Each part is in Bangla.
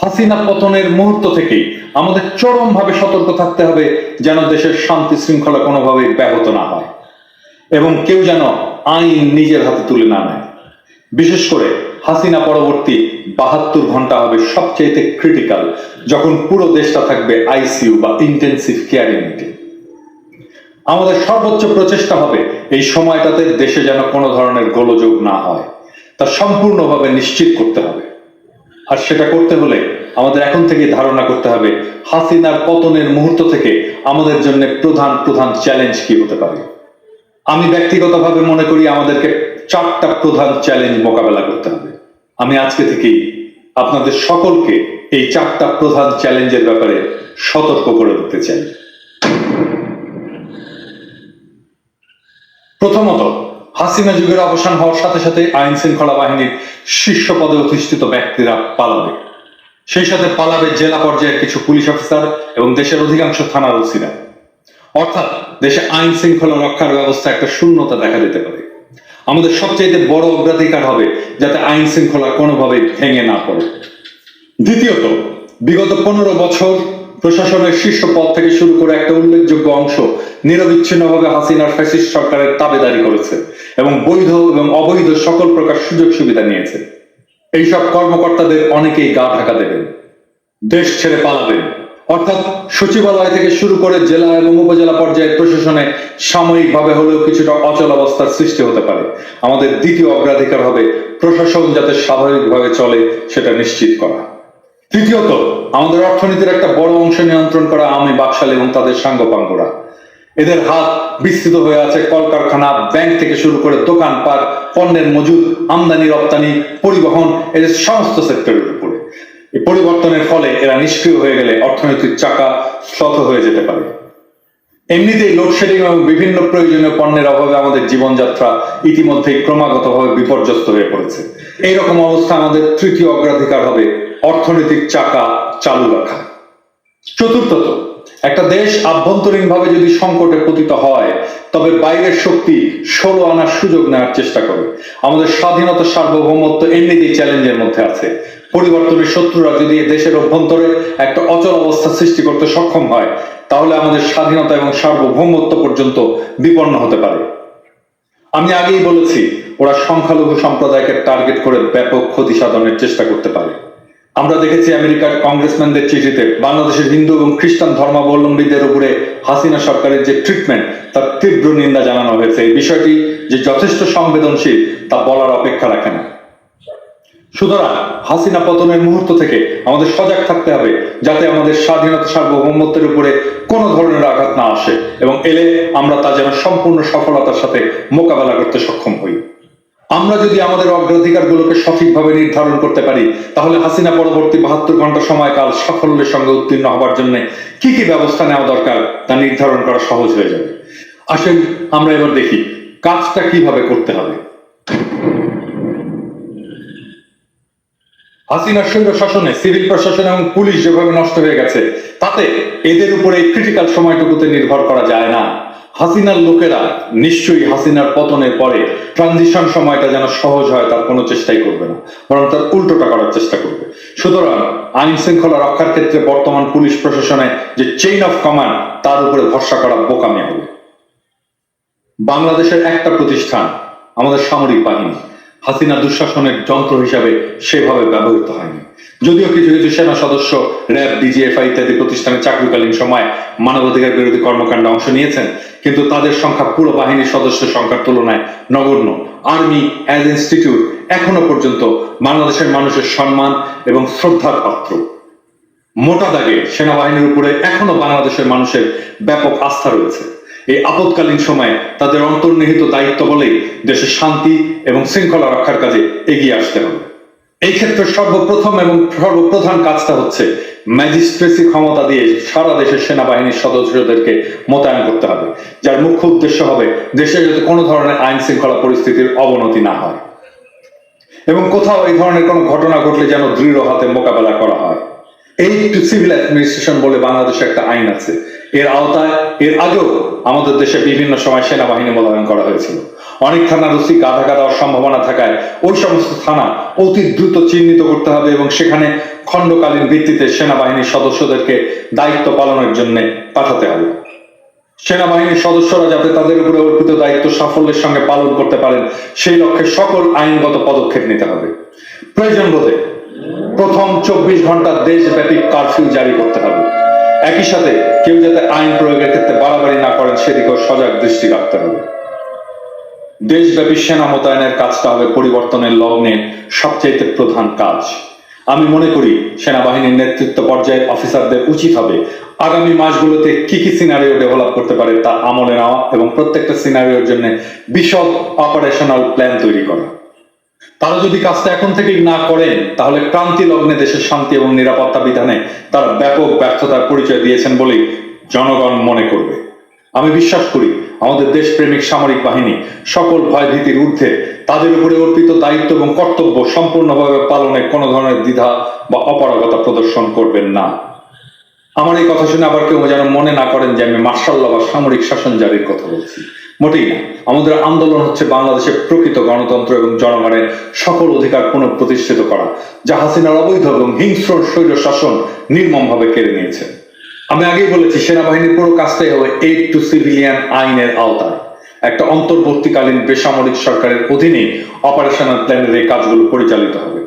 হাসিনা পতনের মুহূর্ত থেকেই আমাদের চরমভাবে সতর্ক থাকতে হবে যেন দেশের শান্তি শৃঙ্খলা কোনোভাবেই ব্যাহত না হয় এবং কেউ যেন আইন নিজের হাতে তুলে না নেয়। বিশেষ করে হাসিনা পরবর্তী বাহাত্তর ঘণ্টা হবে সবচেয়ে ক্রিটিক্যাল যখন পুরো দেশটা থাকবে আইসিইউ বা ইন্টেন্সিভ কেয়ার ইউনিটে আমাদের সর্বোচ্চ প্রচেষ্টা হবে এই সময়টাতে দেশে যেন কোনো ধরনের গোলযোগ না হয়। তা সম্পূর্ণভাবে নিশ্চিত করতে হবে। আর সেটা করতে হলে আমাদের এখন থেকে ধারণা করতে হবে, হাসিনার পতনের মুহূর্ত থেকে আমাদের জন্য প্রধান প্রধান চ্যালেঞ্জ কি হতে পারে? আমি ব্যক্তিগতভাবে মনে করি আমাদেরকে চারটা প্রধান চ্যালেঞ্জ মোকাবেলা করতে হবে। আমি আজকে থেকেই আপনাদের সকলকে এই চারটা প্রধান চ্যালেঞ্জের ব্যাপারে সতর্ক করে দিতে চাই। প্রথমত হাসিনা যুগের অবসান হওয়ার সাথে সাথে আইন শৃঙ্খলা বাহিনীর শীর্ষ পদে অধিষ্ঠিত ব্যক্তিরা পালাবে। সেই সাথে পালাবে জেলা পর্যায়ের কিছু পুলিশ অফিসার এবং দেশের অধিকাংশ থানার ওসিরা। অর্থাৎ দেশে আইন শৃঙ্খলা রক্ষার ব্যবস্থা একটা শূন্যতা দেখা দিতে পারে। আমাদের সবচেয়ে বড় অগ্রাধিকার হবে যাতে আইন শৃঙ্খলা কোনোভাবে ভেঙে না পড়ে। দ্বিতীয়ত, বিগত পনেরো বছর প্রশাসনের শীর্ষ পদ থেকে শুরু করে একটা উল্লেখযোগ্য অংশ নিরবিচ্ছিন্নভাবে হাসিনার ফ্যাসিস্ট সরকারের তাবেদারি করেছে। এবং বৈধ এবং অবৈধ সকল প্রকার সুযোগ সুবিধা নিয়েছে। এইসব কর্মকর্তাদের অনেকেই গা ঢাকা দেবেন, দেশ ছেড়ে পালাবেন। অর্থাৎ সচিবালয় থেকে শুরু করে জেলা এবং উপজেলা পর্যায়ে প্রশাসনে সাময়িকভাবে হলেও কিছুটা অচল অবস্থার সৃষ্টি হতে পারে। আমাদের দ্বিতীয় অগ্রাধিকার হবে প্রশাসন যাতে স্বাভাবিকভাবে চলে সেটা নিশ্চিত করা। তৃতীয়ত, আমাদের অর্থনীতির একটা বড় অংশ নিয়ন্ত্রণ করা আমি বাকশাল এবং তাদের সাঙ্গপাঙ্গরা। এদের হাত বিস্তৃত হয়ে আছে কলকারখানা, ব্যাংক থেকে শুরু করে দোকান পাট পণ্যের মজুদ, আমদানি, রপ্তানি, পরিবহন, এদের সমস্ত সেক্টরের উপরে। এই পরিবর্তনের ফলে এরা নিষ্ক্রিয় হয়ে গেলে অর্থনৈতিক চাকা শ্লথ হয়ে যেতে পারে। এমনিতেই লোডশেডিং এবং বিভিন্ন প্রয়োজনীয় পণ্যের অভাবে আমাদের জীবনযাত্রা ইতিমধ্যেই ক্রমাগতভাবে বিপর্যস্ত হয়ে পড়েছে। এইরকম অবস্থা আমাদের তৃতীয় অগ্রাধিকার হবে অর্থনৈতিক চাকা চালু রাখা। চতুর্থত একটা দেশ আভ্যন্তরীণভাবে যদি সংকটে পতিত হয়, তবে বাইরের শক্তি ষোলো আনার সুযোগ নেওয়ার চেষ্টা করে। আমাদের স্বাধীনতা, সার্বভৌমত্ব এমনিতেই চ্যালেঞ্জের মধ্যে আছে। পরিবর্তনের শত্রুরা যদি এ দেশের অভ্যন্তরে একটা অচল অবস্থা সৃষ্টি করতে সক্ষম হয়, তাহলে আমাদের স্বাধীনতা এবং সার্বভৌমত্ব পর্যন্ত বিপন্ন হতে পারে। আমি আগেই বলেছি, ওরা সংখ্যালঘু সম্প্রদায়কে টার্গেট করে ব্যাপক ক্ষতি সাধনের চেষ্টা করতে পারে। আমরা দেখেছি আমেরিকার কংগ্রেসম্যানদের চিঠিতে, বাংলাদেশের হিন্দু এবং খ্রিস্টান ধর্মাবলম্বীদের উপরে হাসিনা সরকারের যে ট্রিটমেন্ট তার তীব্র নিন্দা জানানো হয়েছে। এই বিষয়টি যে যথেষ্ট সংবেদনশীল, তা বলার অপেক্ষা রাখে না। সুতরাং হাসিনা পতনের মুহূর্ত থেকে আমাদের সজাগ থাকতে হবে, যাতে আমাদের স্বাধীনতা সার্বভৌমত্বের উপরে কোনো ধরনের আঘাত না আসে, এবং এলে আমরা তা যেন সম্পূর্ণ সফলতার সাথে মোকাবেলা করতে সক্ষম হই। আমরা যদি আমাদের অগ্রাধিকারগুলোকে সঠিকভাবে নির্ধারণ করতে পারি, তাহলে হাসিনা পরবর্তী বাহাত্তর ঘণ্টা সময়কাল সাফল্যের সঙ্গে উত্তীর্ণ হবার জন্য কি কি ব্যবস্থা নেওয়া দরকার তা নির্ধারণ করা সহজ হয়ে যাবে। আসেন আমরা এবার দেখি কাজটা কীভাবে করতে হবে। হাসিনার সৈন্য শাসনে, সিভিল প্রশাসন এবং পুলিশ যেভাবে নষ্ট হয়ে গেছে, তাতে এদের উপরে ক্রিটিক্যাল সময়টুকুতে নির্ভর করা যায় না। হাসিনার লোকেরা নিশ্চয়ই হাসিনার পতনের পরে ট্রানজিশন সময়টা যেন সহজ হয়, তার কোনো চেষ্টাই করবে না। বরং তার উল্টোটা করার চেষ্টা করবে। সুতরাং আইন শৃঙ্খলা রক্ষার ক্ষেত্রে বর্তমান পুলিশ প্রশাসনে যে চেইন অফ কমান্ড তার উপরে ভরসা করা বোকামি হবে। বাংলাদেশের একটা প্রতিষ্ঠান, আমাদের সামরিক বাহিনী হাসিনা দুঃশাসনের যন্ত্র হিসাবে সেভাবে ব্যবহৃত হয়নি। যদিও কিছু কিছু সেনা সদস্য, র্যাব, ডিজিএফআই ইত্যাদি প্রতিষ্ঠানে চাকরিকালীন সময় মানবাধিকার বিরোধী কর্মকাণ্ডে অংশ নিয়েছেন, কিন্তু তাদের সংখ্যা পুরো বাহিনীর সদস্যের সংখ্যার তুলনায় নগণ্য। আর্মি অ্যাজ ইনস্টিটিউট এখনও পর্যন্ত বাংলাদেশের মানুষের সম্মান এবং শ্রদ্ধার পাত্র। মোটা দাগে সেনাবাহিনীর উপরে এখনও বাংলাদেশের মানুষের ব্যাপক আস্থা রয়েছে। এই আপৎকালীন সময়ে তাদের অন্তর্নিহিত দায়িত্ব বলেই দেশের শান্তি এবং শৃঙ্খলা রক্ষার কাজে এগিয়ে আসতে হবে। এই ক্ষেত্রে সর্বপ্রথম এবং সর্বপ্রধান কাজটা হচ্ছে ম্যাজিস্ট্রেসি ক্ষমতা দিয়ে সারা দেশের সেনাবাহিনীর সদস্যদেরকে মোতায়েন করতে হবে, যার মুখ্য উদ্দেশ্য হবে দেশে যাতে কোনো ধরনের আইন শৃঙ্খলা পরিস্থিতির অবনতি না হয়। এবং কোথাও এই ধরনের কোনো ঘটনা ঘটলে যেন দৃঢ় হাতে মোকাবেলা করা হয়। এই সিভিল অ্যাডমিনিস্ট্রেশন বলে বাংলাদেশে একটা আইন আছে। এর আওতায়, এর আগেও আমাদের দেশে বিভিন্ন সময় সেনাবাহিনী মোতায়েন করা হয়েছিল। অনেক থানার ওসি গাধা গাদার সম্ভাবনা থাকায় ওই সমস্ত থানা অতি দ্রুত চিহ্নিত করতে হবে এবং সেখানে খণ্ডকালীন ভিত্তিতে সেনাবাহিনীর সদস্যদেরকে দায়িত্ব পালনের জন্য পাঠাতে হবে। সেনাবাহিনীর সদস্যরা যাতে তাদের উপরে অর্পিত দায়িত্ব সাফল্যের সঙ্গে পালন করতে পারেন, সেই লক্ষ্যে সকল আইনগত পদক্ষেপ নিতে হবে। প্রয়োজন বোধে প্রথম চব্বিশ ঘণ্টা দেশব্যাপী কারফিউ জারি করতে হবে। একই সাথে কেউ যাতে আইন প্রয়োগের ক্ষেত্রে বাড়াবাড়ি না করেন, সেদিকেও সজাগ দৃষ্টি রাখতে হবে। দেশব্যাপী সেনা মোতায়েনের কাজটা হবে পরিবর্তনের লগ্নে সবচেয়ে প্রধান কাজ। আমি মনে করি সেনাবাহিনীর নেতৃত্ব পর্যায়ের অফিসারদের উচিত হবে আগামী মাসগুলোতে কি কি সিনারিও ডেভেলপ করতে পারে তা আমলে নেওয়া এবং প্রত্যেকটা সিনারিওর জন্য বিশদ অপারেশনাল প্ল্যান তৈরি করা। তারা যদি কাজটা এখন থেকেই না করেন তাহলে ক্রান্তি লগ্নে দেশের শান্তি এবং নিরাপত্তা বিধানে তারা ব্যাপক ব্যর্থতার পরিচয় দিয়েছেন বলেই জনগণ মনে করবে। আমি বিশ্বাস করি, আমাদের দেশপ্রেমিক সামরিক বাহিনী সকল ভয় ভীতির ঊর্ধ্বে তাদের উপরে অর্পিত দায়িত্ব এবং কর্তব্য সম্পূর্ণভাবে পালনে কোনো ধরনের দ্বিধা বা অপারগতা প্রদর্শন করবেন না। আমার এই কথা শুনে আবার কেউ যেন মনে না করেন যে আমি মার্শাল্লাহ বা সামরিক শাসন জারির কথা বলছি। মোটেই না। আমাদের আন্দোলন হচ্ছে বাংলাদেশের প্রকৃত গণতন্ত্র এবং জনগণের সকল অধিকার পুনঃপ্রতিষ্ঠিত করা, যা হাসিনার অবৈধ এবং হিংস্র স্বৈর শাসন নির্মমভাবে কেড়ে নিয়েছে। আমি আগেই বলেছি, সেনাবাহিনীর পুরো কাজটাই হবে এইড টু সিভিলিয়ান আইনের আওতায়। একটা অন্তর্বর্তীকালীন বেসামরিক সরকারের অধীনে অপারেশনাল প্ল্যানের এই কাজগুলো পরিচালিত হবে।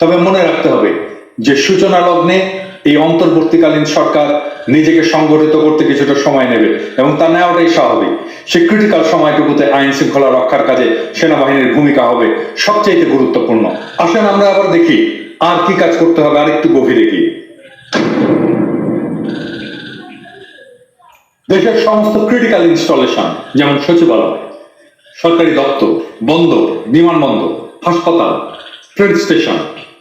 তবে মনে রাখতে হবে যে সূচনা লগ্নে এই অন্তর্বর্তীকালীন সরকার নিজেকে সংগঠিত করতে কিছুটা সময় নেবে এবং তা নেওয়াটাই স্বাভাবিক। সে ক্রিটিক্যাল সময়টুকুতে আইন শৃঙ্খলা রক্ষার কাজে সেনাবাহিনীর ভূমিকা হবে সবচেয়ে গুরুত্বপূর্ণ। আসেন আমরা আবার দেখি আর কি কাজ করতে হবে আরেকটু গভীরে গিয়ে। দেশের সমস্ত ক্রিটিক্যাল ইনস্টলেশন যেমন সচিবালয়, সরকারি দপ্তর, বন্দর, বিমানবন্দর, হাসপাতাল ট্রেন স্টেশন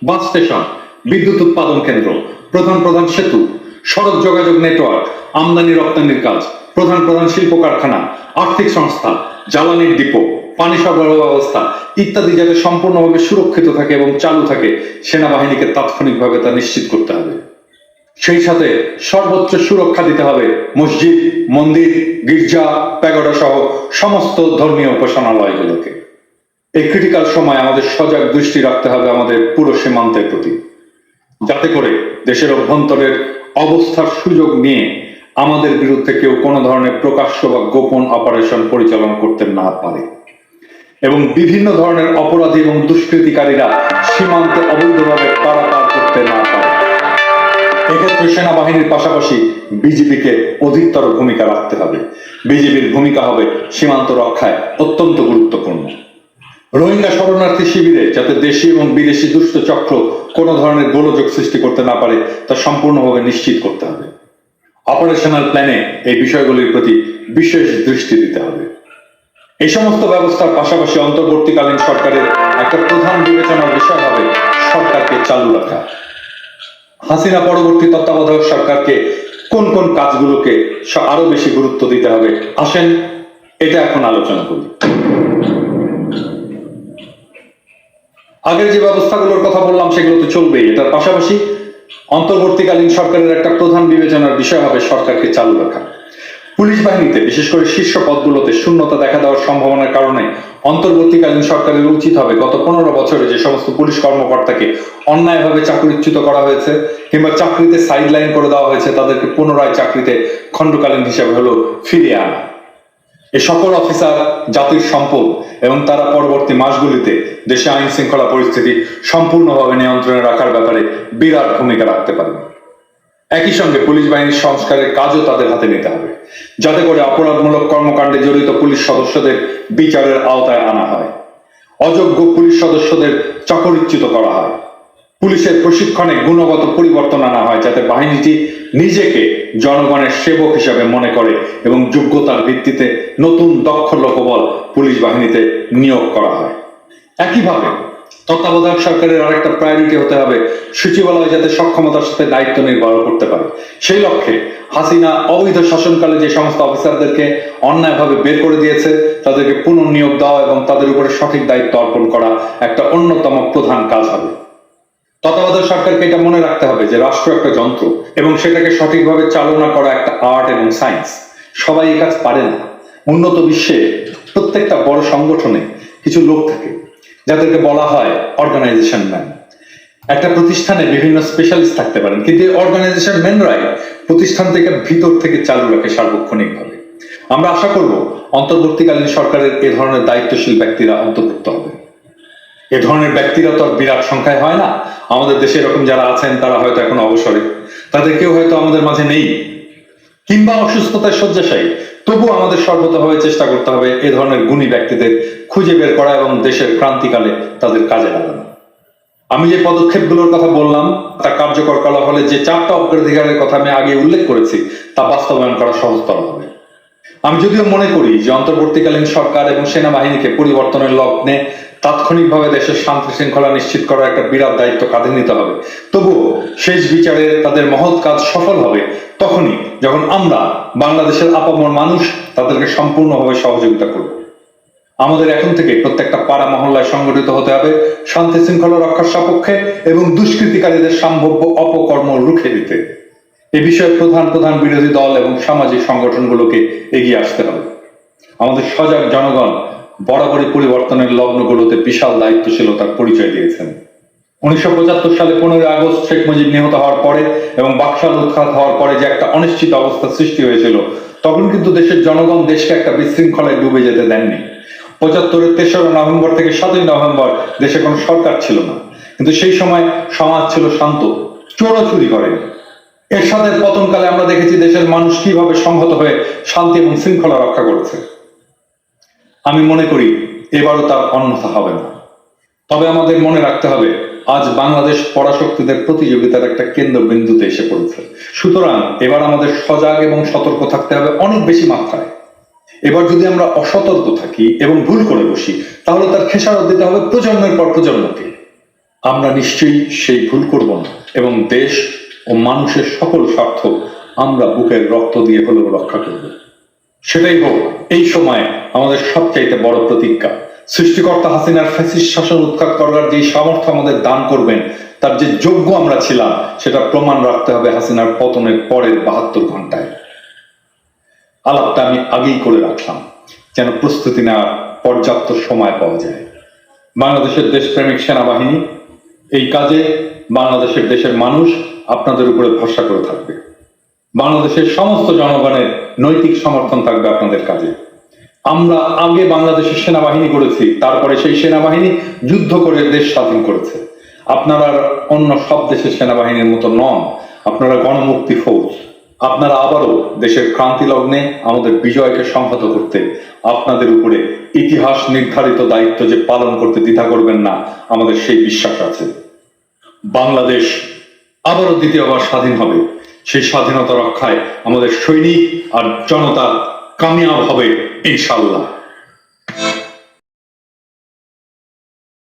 বাস স্টেশন বিদ্যুৎ উৎপাদন কেন্দ্র, প্রধান প্রধান সেতু, সড়ক যোগাযোগ নেটওয়ার্ক, আমদানি রপ্তানির কাজ, প্রধান প্রধান শিল্প কারখানা আর্থিক সংস্থা, জ্বালানির ডিপো, পানি সরবরাহ ব্যবস্থা ইত্যাদি যাতে সম্পূর্ণভাবে সুরক্ষিত থাকে এবং চালু থাকে, সেনাবাহিনীকে তাৎক্ষণিকভাবে তা নিশ্চিত করতে হবে। সেই সাথে সর্বোচ্চ সুরক্ষা দিতে হবে মসজিদ, মন্দির, গির্জা, প্যাগোডা সহ সমস্ত ধর্মীয় উপাসনালয়গুলোকে। এই ক্রিটিক্যাল সময় আমাদের সজাগ দৃষ্টি রাখতে হবে আমাদের পুরো সীমান্তের প্রতি। যাতে করে দেশের অভ্যন্তরের অবস্থার সুযোগ নিয়ে আমাদের বিরুদ্ধে কেউ কোনো ধরনের প্রকাশ্য বা গোপন অপারেশন পরিচালনা করতে না পারে। এবং বিভিন্ন ধরনের অপরাধী এবং দুষ্কৃতিকারীরা সীমান্তে অবৈধভাবে পারাপার করতে না পারে। এক্ষেত্রে সেনাবাহিনীর পাশাপাশি বিজেপিকে অধিকতর ভূমিকা রাখতে হবে। বিজেপির ভূমিকা হবে সীমান্ত রক্ষায় অত্যন্ত গুরুত্বপূর্ণ। রোহিঙ্গা শরণার্থী শিবিরে যাতে দেশি এবং বিদেশি দুষ্ট চক্র কোনো ধরনের গোলযোগ সৃষ্টি করতে না পারে, তা সম্পূর্ণভাবে নিশ্চিত করতে হবে। অপারেশনাল প্ল্যানে এই বিষয়গুলির প্রতি বিশেষ দৃষ্টি দিতে হবে। এই সমস্ত ব্যবস্থার পাশাপাশি অন্তর্বর্তীকালীন সরকারের একটা প্রধান বিবেচনার বিষয় হবে সরকারকে চালু রাখা। হাসিনা পরবর্তী তত্ত্বাবধায়ক সরকারকে কোন কোন কাজগুলোকে আরও বেশি গুরুত্ব দিতে হবে, আসেন, এটা এখন আলোচনা করি। আগের যে ব্যবস্থাগুলোর কথা বললাম, সেগুলো তো চলবেই। এটার পাশাপাশি অন্তর্বর্তীকালীন সরকারের একটা প্রধান বিবেচনার বিষয় হবে সরকারকে চালু রাখা। পুলিশ বাহিনীতে, বিশেষ করে শীর্ষ পদগুলোতে শূন্যতা দেখা দেওয়ার সম্ভাবনার কারণে অন্তর্বর্তীকালীন সরকারের উচিত হবে গত পনেরো বছরে যে সমস্ত পুলিশ কর্মকর্তাকে অন্যায়ভাবে চাকরিচ্যুত করা হয়েছে কিংবা চাকরিতে সাইডলাইন করে দেওয়া হয়েছে, তাদেরকে পুনরায় চাকরিতে খণ্ডকালীন হিসাবে হলো ফিরিয়ে আনা। এই সকল অফিসার জাতির সম্পদ এবং তারা পরবর্তী মাসগুলিতে দেশে আইন শৃঙ্খলা পরিস্থিতি সম্পূর্ণভাবে নিয়ন্ত্রণে রাখার ব্যাপারে বিরাট ভূমিকা রাখতে পারবে। একই সঙ্গে পুলিশ বাহিনীর সংস্কারের কাজও তাদের হাতে নিতে হবে, যাতে করে অপরাধমূলক কর্মকাণ্ডে জড়িত পুলিশ সদস্যদের বিচারের আওতায় আনা হয়। অযোগ্য পুলিশ সদস্যদের চাকরিচ্যুত করা হয়। পুলিশের প্রশিক্ষণে গুণগত পরিবর্তন আনা হয়, যাতে বাহিনীটি নিজেকে জনগণের সেবক হিসাবে মনে করে এবং যোগ্যতার ভিত্তিতে নতুন দক্ষ লোকবল পুলিশ বাহিনীতে নিয়োগ করা হয়। একইভাবে তত্ত্বাবধায়ক সরকারের আরেকটা প্রায়োরিটি হতে হবে, সচিবালয় যাতে সক্ষমতার সাথে দায়িত্ব নির্বাহ করতে পারে। সেই লক্ষ্যে হাসিনা অবৈধ শাসনকালে যে সমস্ত অফিসারদেরকে অন্যায়ভাবে বের করে দিয়েছে, তাদেরকে পুনর্নিয়োগ দেওয়া এবং তাদের উপরে সঠিক দায়িত্ব অর্পণ করা একটা অন্যতম প্রধান কাজ হবে। তত্ত্বাবধায়ক সরকারকে এটা মনে রাখতে হবে যে রাষ্ট্র একটা যন্ত্র এবং সেটাকে সঠিকভাবে চালনা করা একটা আর্ট এবং সায়েন্স। সবাই এই কাজ পারে না। উন্নত বিশ্বে প্রত্যেকটা বড় সংগঠনে কিছু লোক থাকে যাদেরকে বলা হয় অর্গানাইজেশন ম্যান একটা প্রতিষ্ঠানে বিভিন্ন স্পেশালিস্ট থাকতে পারেন, কিন্তু এই অর্গানাইজেশন ম্যানরাই প্রতিষ্ঠান থেকে ভিতর থেকে চালু রাখে সার্বক্ষণিকভাবে। আমরা আশা করব, অন্তর্বর্তীকালীন সরকারের এ ধরনের দায়িত্বশীল ব্যক্তিরা অন্তর্ভুক্ত হবে। এ ধরনের ব্যক্তিরা তো বিরাট সংখ্যায় হয় না। আমাদের দেশে এরকম যারা আছেন, তারা হয়তো এখন অবসরে। তাদের কেউ হয়তো আমাদের মাঝে নেই। কিংবা অসুস্থতায় শয্যাশায়ী। তবু আমাদের সর্বতভাবে চেষ্টা করতে হবে এ ধরনের গুণী ব্যক্তিদের খুঁজে বের করা এবং দেশের ক্রান্তিকালে তাদের কাজে লাগানো। আমি যে পদক্ষেপগুলোর কথা বললাম তা কার্যকর করা হলে যে চারটা অগ্রাধিকারের কথা আমি আগে উল্লেখ করেছি, তা বাস্তবায়ন করা সহজতর হবে। আমি যদিও মনে করি যে অন্তর্বর্তীকালীন সরকার এবং সেনাবাহিনীকে পরিবর্তনের লগ্নে তাৎক্ষণিকভাবে দেশের শান্তি শৃঙ্খলা নিশ্চিত করার একটা বিরাট দায়িত্ব কাঁধে নিতে হবে। তবুও শেষ বিচারে তাদের মহৎ কাজ সফল হবে তখনই যখন আমরা বাংলাদেশের আপামর মানুষ তাদেরকে সম্পূর্ণভাবে সহযোগিতা করব। আমাদের এখন থেকে প্রত্যেকটা পাড়া মহল্লায় সংগঠিত হতে হবে শান্তি শৃঙ্খলা রক্ষার সপক্ষে এবং দুষ্কৃতিকারীদের সম্ভাব্য অপকর্ম রুখে দিতে। এ বিষয়ে প্রধান প্রধান বিরোধী দল এবং সামাজিক সংগঠনগুলোকে এগিয়ে আসতে হবে। আমাদের সজাগ জনগণ বরাবরই পরিবর্তনের লগ্নগুলোতে বিশাল দায়িত্বশীলতার পরিচয় দিয়েছেন। উনিশশো পঁচাত্তর সালে পনেরোই আগস্ট শেখ মুজিব নিহত হওয়ার পরে এবং বাকশাল উৎখাত হওয়ার পরে যে একটা অনিশ্চিত অবস্থা সৃষ্টি হয়েছিল, তখন কিন্তু দেশের জনগণ দেশকে একটা বিশৃঙ্খলায় ডুবে যেতে দেননি। পঁচাত্তরের তেসরা নভেম্বর থেকে সাতই নভেম্বর দেশে কোনো সরকার ছিল না। কিন্তু সেই সময় সমাজ ছিল শান্ত, চোরও চুরি করেনি। এরশাদের পতনকালে আমরা দেখেছি দেশের মানুষ কীভাবে সংহত হয়ে শান্তি এবং শৃঙ্খলা রক্ষা করেছে। আমি মনে করি এবারও তার অন্যথা হবে না। তবে আমাদের মনে রাখতে হবে, আজ বাংলাদেশ পরাশক্তিদের প্রতিযোগিতার একটা কেন্দ্রবিন্দুতে এসে পড়েছে। সুতরাং এবার আমাদের সজাগ এবং সতর্ক থাকতে হবে অনেক বেশি মাত্রায়। এবার যদি আমরা অসতর্ক থাকি এবং ভুল করে বসি, তাহলে তার খেসারত দিতে হবে প্রজন্মের পর প্রজন্মকে। আমরা নিশ্চয়ই সেই ভুল করব না এবং দেশ ও মানুষের সকল স্বার্থ আমরা বুকের রক্ত দিয়ে হলেও রক্ষা করব। সেটাই হোক, এই সময় আমাদের সবচাইতে বড় প্রতিজ্ঞা। সৃষ্টিকর্তা হাসিনার ফ্যাসিস শাসন উৎখাত করার যে সামর্থ্য আমাদের দান করবেন, তার যে যোগ্য আমরা ছিলাম, সেটা প্রমাণ রাখতে হবে হাসিনার পতনের পরের বাহাত্তর ঘন্টায়। আলাপটা আমি আগেই করে রাখলাম, যেন প্রস্তুতি নেওয়ার পর্যাপ্ত সময় পাওয়া যায়। বাংলাদেশের দেশপ্রেমিক সেনাবাহিনী, এই কাজে বাংলাদেশের দেশের মানুষ আপনাদের উপরে ভরসা করে থাকবে। বাংলাদেশের সমস্ত জনগণের নৈতিক সমর্থন থাকবে আপনাদের কাজে। আমরা আগে বাংলাদেশের সেনাবাহিনী করেছি, তারপরে সেই সেনাবাহিনী যুদ্ধ করে দেশ স্বাধীন করেছে। আপনারা অন্য সব দেশের সেনাবাহিনীর মতো নন, আপনারা গণমুক্তি ফৌজ। আপনারা আবারও দেশের ক্রান্তি লগ্নে আমাদের বিজয়কে সংহত করতে আপনাদের উপরে ইতিহাস নির্ধারিত দায়িত্ব যে পালন করতে দ্বিধা করবেন না, আমাদের সেই বিশ্বাস আছে। বাংলাদেশ আবারও দ্বিতীয়বার স্বাধীন হবে। সেই স্বাধীনতা রক্ষায় আমাদের সৈনিক আর জনতা কামিয়াব হবে ইনশাল্লাহ